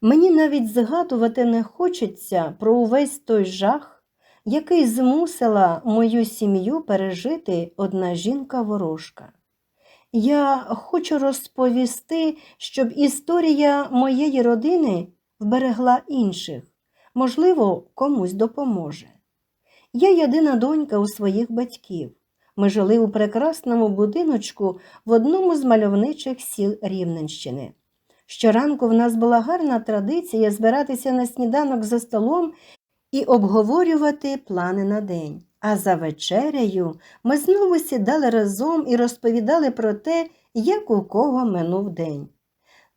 Мені навіть згадувати не хочеться про увесь той жах, який змусила мою сім'ю пережити одна жінка-ворожка. Я хочу розповісти, щоб історія моєї родини вберегла інших, можливо, комусь допоможе. Я єдина донька у своїх батьків. Ми жили у прекрасному будиночку в одному з мальовничих сіл Рівненщини. Щоранку в нас була гарна традиція збиратися на сніданок за столом і обговорювати плани на день. А за вечерею ми знову сідали разом і розповідали про те, як у кого минув день.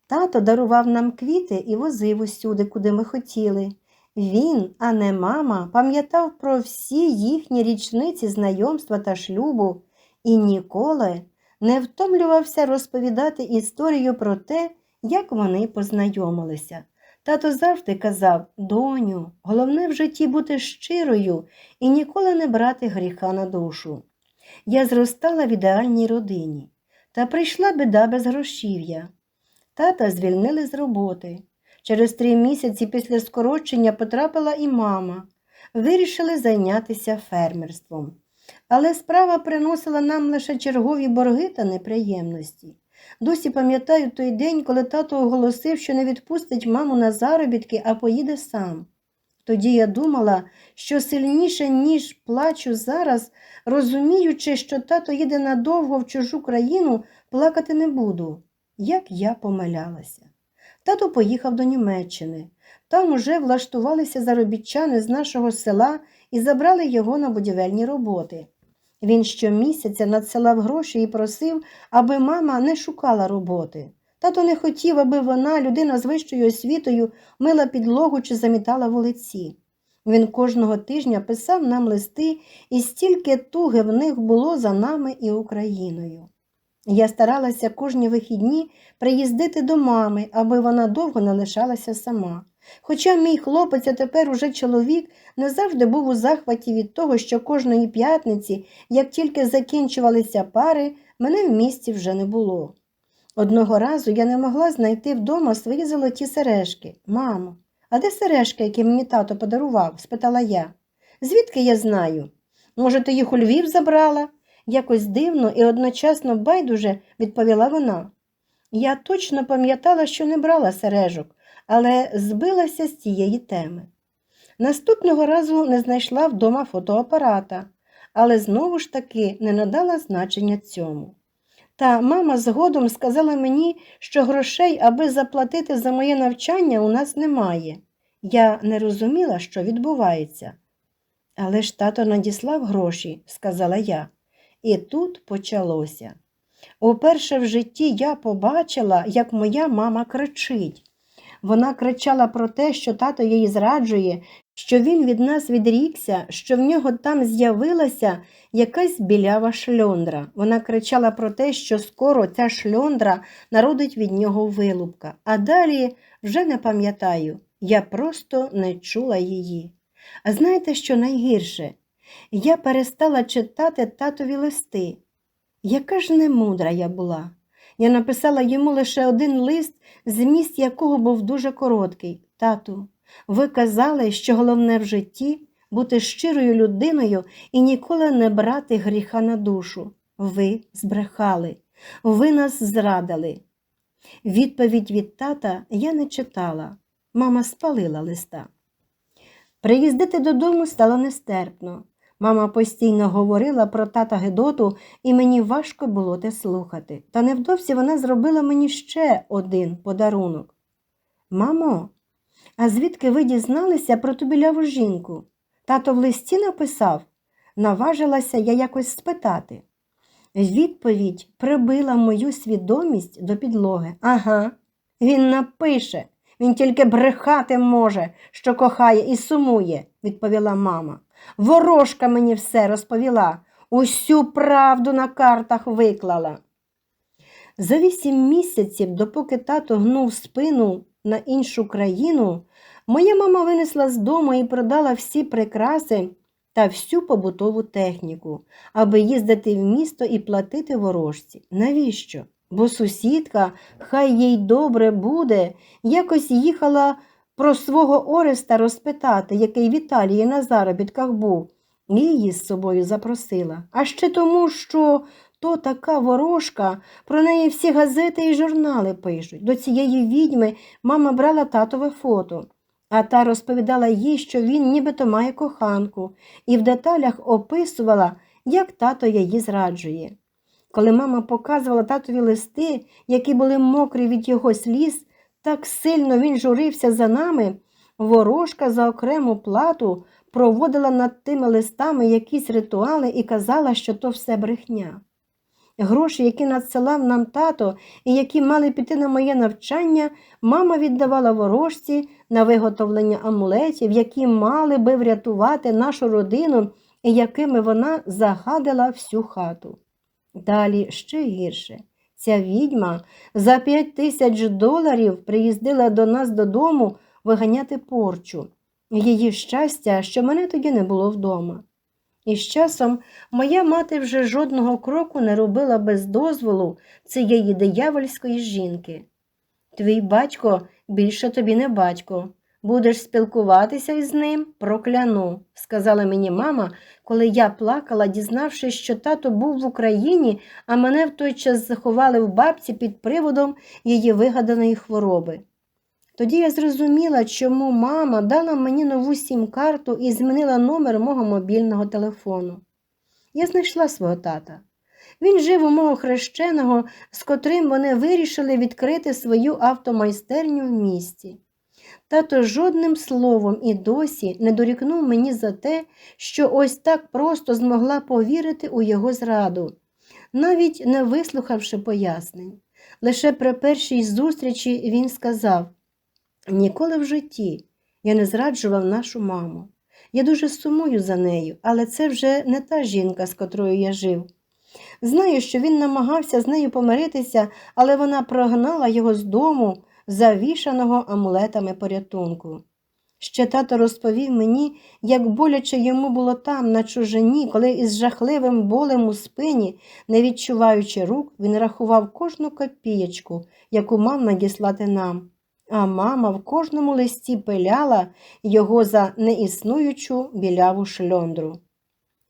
Тато дарував нам квіти і возив усюди, куди ми хотіли. Він, а не мама, пам'ятав про всі їхні річниці знайомства та шлюбу і ніколи не втомлювався розповідати історію про те, як вони познайомилися. Тато завжди казав доню, головне в житті бути щирою і ніколи не брати гріха на душу. Я зростала в ідеальній родині, та прийшла біда без грошів'я. Тата звільнили з роботи. Через три місяці після скорочення потрапила і мама. Вирішили зайнятися фермерством. Але справа приносила нам лише чергові борги та неприємності. Досі пам'ятаю той день, коли тато оголосив, що не відпустить маму на заробітки, а поїде сам. Тоді я думала, що сильніше, ніж плачу зараз, розуміючи, що тато їде надовго в чужу країну, плакати не буду. Як я помилялася. Тато поїхав до Німеччини. Там уже влаштувалися заробітчани з нашого села і забрали його на будівельні роботи. Він щомісяця надсилав гроші і просив, аби мама не шукала роботи. Тато не хотів, аби вона, людина з вищою освітою, мила підлогу чи замітала вулиці. Він кожного тижня писав нам листи, і стільки туги в них було за нами і Україною. Я старалася кожні вихідні приїздити до мами, аби вона довго не лишалася сама. Хоча мій хлопець, а тепер уже чоловік, не завжди був у захваті від того, що кожної п'ятниці, як тільки закінчувалися пари, мене в місті вже не було. Одного разу я не могла знайти вдома свої золоті сережки. Мамо, а де сережки, які мені тато подарував? спитала я. Звідки я знаю? Може, ти їх у Львів забрала? Якось дивно і одночасно байдуже відповіла вона. Я точно пам'ятала, що не брала сережок, але збилася з цієї теми. Наступного разу не знайшла вдома фотоапарата, але знову ж таки не надала значення цьому. Та мама згодом сказала мені, що грошей, аби заплатити за моє навчання, у нас немає. Я не розуміла, що відбувається. Але ж тато надіслав гроші, сказала я. І тут почалося. Уперше в житті я побачила, як моя мама кричить. Вона кричала про те, що тато її зраджує, що він від нас відрікся, що в нього там з'явилася якась білява шльондра. Вона кричала про те, що скоро ця шльондра народить від нього вилупка. А далі вже не пам'ятаю, я просто не чула її. А знаєте, що найгірше? Я перестала читати татові листи. Яка ж немудра я була. Я написала йому лише один лист, зміст якого був дуже короткий. Тату, ви казали, що головне в житті бути щирою людиною і ніколи не брати гріха на душу. Ви збрехали, ви нас зрадили. Відповідь від тата я не читала. Мама спалила листа. Приїздити додому стало нестерпно. Мама постійно говорила про тата Гедоту, і мені важко було те слухати. Та невдовзі вона зробила мені ще один подарунок. Мамо, а звідки ви дізналися про ту біляву жінку? Тато в листі написав, наважилася я якось спитати. Відповідь прибила мою свідомість до підлоги. Ага, він напише, він тільки брехати може, що кохає і сумує, відповіла мама. Ворожка мені все розповіла, усю правду на картах виклала. За вісім місяців, допоки тато гнув спину на іншу країну, моя мама винесла з дому і продала всі прикраси та всю побутову техніку, аби їздити в місто і платити ворожці. Навіщо? бо сусідка, хай їй добре буде, якось їхала про свого Ореста розпитати, який в Італії на заробітках був, і її з собою запросила. А ще тому, що то така ворожка, про неї всі газети і журнали пишуть. До цієї відьми мама брала татове фото, а та розповідала їй, що він нібито має коханку, і в деталях описувала, як тато її зраджує. Коли мама показувала татові листи, які були мокрі від його сліз, так сильно він журився за нами, ворожка за окрему плату проводила над тими листами якісь ритуали і казала, що то все брехня. Гроші, які надсилав нам тато і які мали піти на моє навчання, мама віддавала ворожці на виготовлення амулетів, які мали би врятувати нашу родину і якими вона загадила всю хату. Далі ще гірше. Ця відьма за п'ять тисяч доларів приїздила до нас додому виганяти порчу. Її щастя, що мене тоді не було вдома. І з часом моя мати вже жодного кроку не робила без дозволу цієї диявольської жінки. Твій батько більше тобі не батько. Будеш спілкуватися із ним, прокляну, сказала мені мама, коли я плакала, дізнавшись, що тато був в Україні, а мене в той час заховали в бабці під приводом її вигаданої хвороби. Тоді я зрозуміла, чому мама дала мені нову сім-карту і змінила номер мого мобільного телефону. Я знайшла свого тата. Він жив у мого хрещеного, з котрим вони вирішили відкрити свою автомайстерню в місті. Тато жодним словом і досі не дорікнув мені за те, що ось так просто змогла повірити у його зраду, навіть не вислухавши пояснень. Лише при першій зустрічі він сказав Ніколи в житті я не зраджував нашу маму. Я дуже сумую за нею, але це вже не та жінка, з котрою я жив. Знаю, що він намагався з нею помиритися, але вона прогнала його з дому, завішаного амулетами порятунку. Ще тато розповів мені, як боляче йому було там, на чужині, коли із жахливим болем у спині, не відчуваючи рук, він рахував кожну копієчку, яку мав надіслати нам а мама в кожному листі пиляла його за неіснуючу біляву шльондру.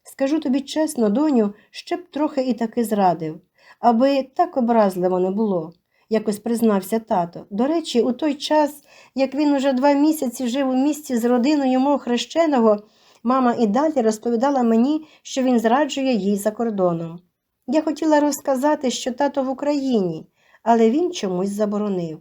Скажу тобі чесно, доню, ще б трохи і таки зрадив, аби так образливо не було, якось признався тато. До речі, у той час, як він уже два місяці жив у місті з родиною мого хрещеного, мама і далі розповідала мені, що він зраджує їй за кордоном. Я хотіла розказати, що тато в Україні, але він чомусь заборонив.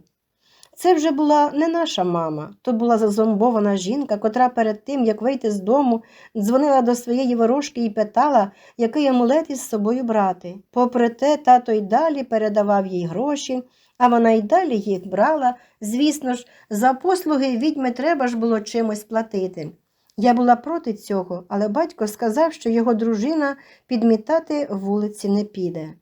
Це вже була не наша мама, то була зазомбована жінка, котра перед тим, як вийти з дому, дзвонила до своєї ворожки і питала, який амулет із собою брати. Попри те, тато й далі передавав їй гроші, а вона й далі їх брала. Звісно ж, за послуги відьми треба ж було чимось платити. Я була проти цього, але батько сказав, що його дружина підмітати вулиці не піде.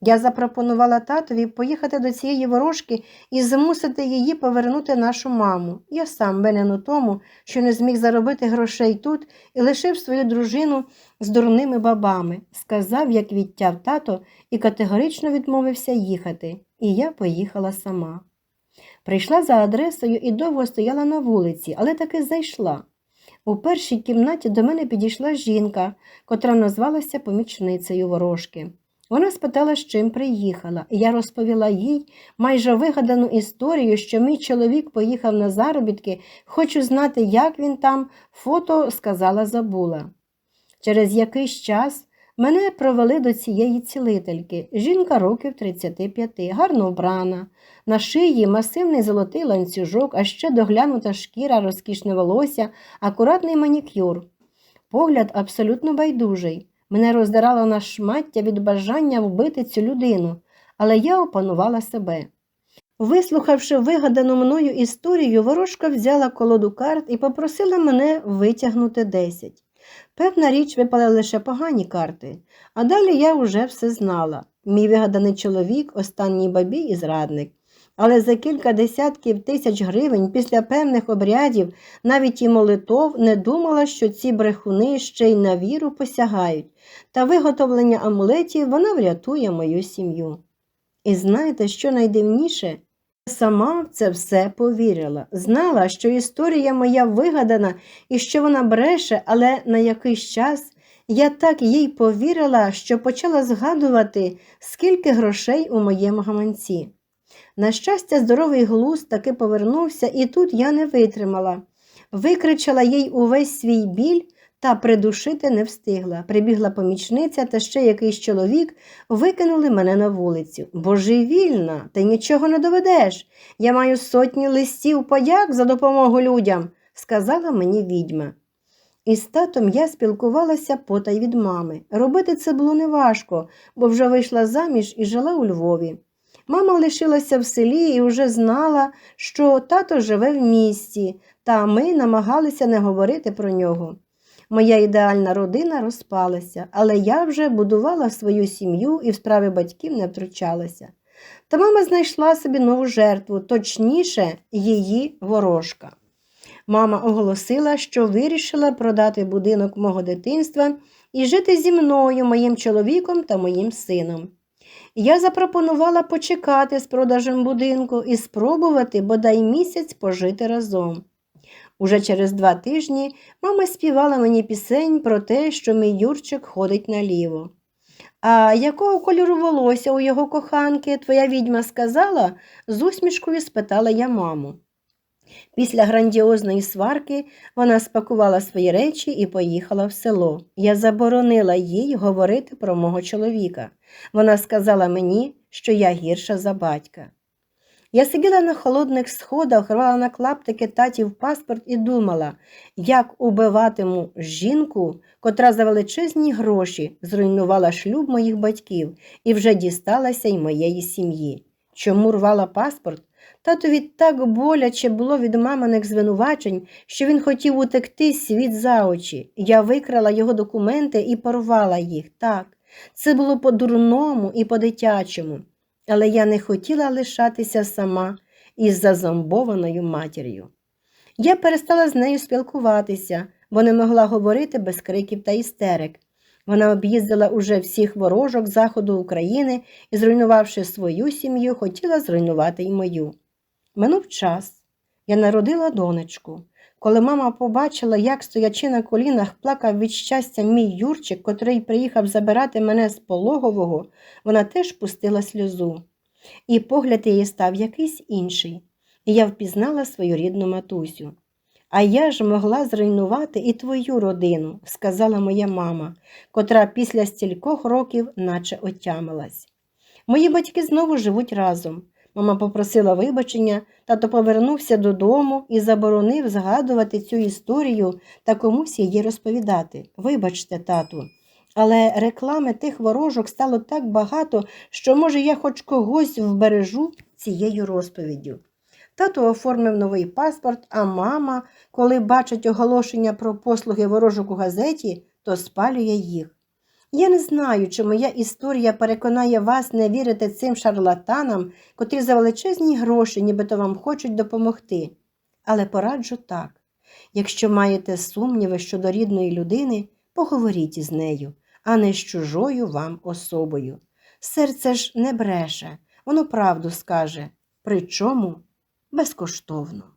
Я запропонувала татові поїхати до цієї ворожки і змусити її повернути нашу маму. Я сам винен у тому, що не зміг заробити грошей тут і лишив свою дружину з дурними бабами, сказав, як відтяв тато, і категорично відмовився їхати. І я поїхала сама. Прийшла за адресою і довго стояла на вулиці, але таки зайшла. У першій кімнаті до мене підійшла жінка, котра назвалася помічницею ворожки. Вона спитала, з чим приїхала, і я розповіла їй майже вигадану історію, що мій чоловік поїхав на заробітки, хочу знати, як він там, фото сказала забула. Через якийсь час мене провели до цієї цілительки. Жінка років 35, гарно вбрана, на шиї масивний золотий ланцюжок, а ще доглянута шкіра, розкішне волосся, акуратний манікюр. Погляд абсолютно байдужий. Мене роздирало на шмаття від бажання вбити цю людину, але я опанувала себе. Вислухавши вигадану мною історію, ворожка взяла колоду карт і попросила мене витягнути десять. Певна річ випали лише погані карти, а далі я вже все знала. Мій вигаданий чоловік, останній бабій і зрадник але за кілька десятків тисяч гривень після певних обрядів, навіть і молитов, не думала, що ці брехуни ще й на віру посягають, та виготовлення амулетів вона врятує мою сім'ю. І знаєте, що найдивніше? Сама в це все повірила, знала, що історія моя вигадана і що вона бреше, але на якийсь час я так їй повірила, що почала згадувати, скільки грошей у моєму гаманці. На щастя, здоровий глузд таки повернувся, і тут я не витримала. Викричала їй увесь свій біль та придушити не встигла. Прибігла помічниця та ще якийсь чоловік викинули мене на вулицю. Божевільна, ти нічого не доведеш. Я маю сотні листів подяк за допомогу людям, сказала мені відьма. Із татом я спілкувалася потай від мами. Робити це було неважко, бо вже вийшла заміж і жила у Львові. Мама лишилася в селі і вже знала, що тато живе в місті, та ми намагалися не говорити про нього. Моя ідеальна родина розпалася, але я вже будувала свою сім'ю і в справи батьків не втручалася. Та мама знайшла собі нову жертву, точніше, її ворожка. Мама оголосила, що вирішила продати будинок мого дитинства і жити зі мною, моїм чоловіком та моїм сином. Я запропонувала почекати з продажем будинку і спробувати бодай місяць пожити разом. Уже через два тижні мама співала мені пісень про те, що мій Юрчик ходить наліво. А якого кольору волосся у його коханки твоя відьма сказала? з усмішкою спитала я маму. Після грандіозної сварки вона спакувала свої речі і поїхала в село. Я заборонила їй говорити про мого чоловіка. Вона сказала мені, що я гірша за батька. Я сиділа на холодних сходах, рвала на клаптики татів паспорт і думала, як убиватиму жінку, котра за величезні гроші зруйнувала шлюб моїх батьків і вже дісталася й моєї сім'ї. Чому рвала паспорт? Татові так боляче було від маминих звинувачень, що він хотів утекти світ за очі. Я викрала його документи і порвала їх. Так, це було по-дурному і по-дитячому, але я не хотіла лишатися сама із зазомбованою матір'ю. Я перестала з нею спілкуватися, бо не могла говорити без криків та істерик. Вона об'їздила уже всіх ворожок заходу України і, зруйнувавши свою сім'ю, хотіла зруйнувати й мою. Минув час. Я народила донечку. Коли мама побачила, як, стоячи на колінах, плакав від щастя мій Юрчик, котрий приїхав забирати мене з пологового, вона теж пустила сльозу. І погляд її став якийсь інший, і я впізнала свою рідну матусю. А я ж могла зруйнувати і твою родину, сказала моя мама, котра після стількох років наче отямилась. Мої батьки знову живуть разом. Мама попросила вибачення, тато повернувся додому і заборонив згадувати цю історію та комусь її розповідати. Вибачте, тату. Але реклами тих ворожок стало так багато, що, може, я хоч когось вбережу цією розповіддю. Тато оформив новий паспорт, а мама, коли бачить оголошення про послуги ворожок у газеті, то спалює їх. Я не знаю, чи моя історія переконає вас не вірити цим шарлатанам, котрі за величезні гроші нібито вам хочуть допомогти. Але пораджу так якщо маєте сумніви щодо рідної людини, поговоріть із нею, а не з чужою вам особою. Серце ж не бреше, воно правду скаже, причому безкоштовно.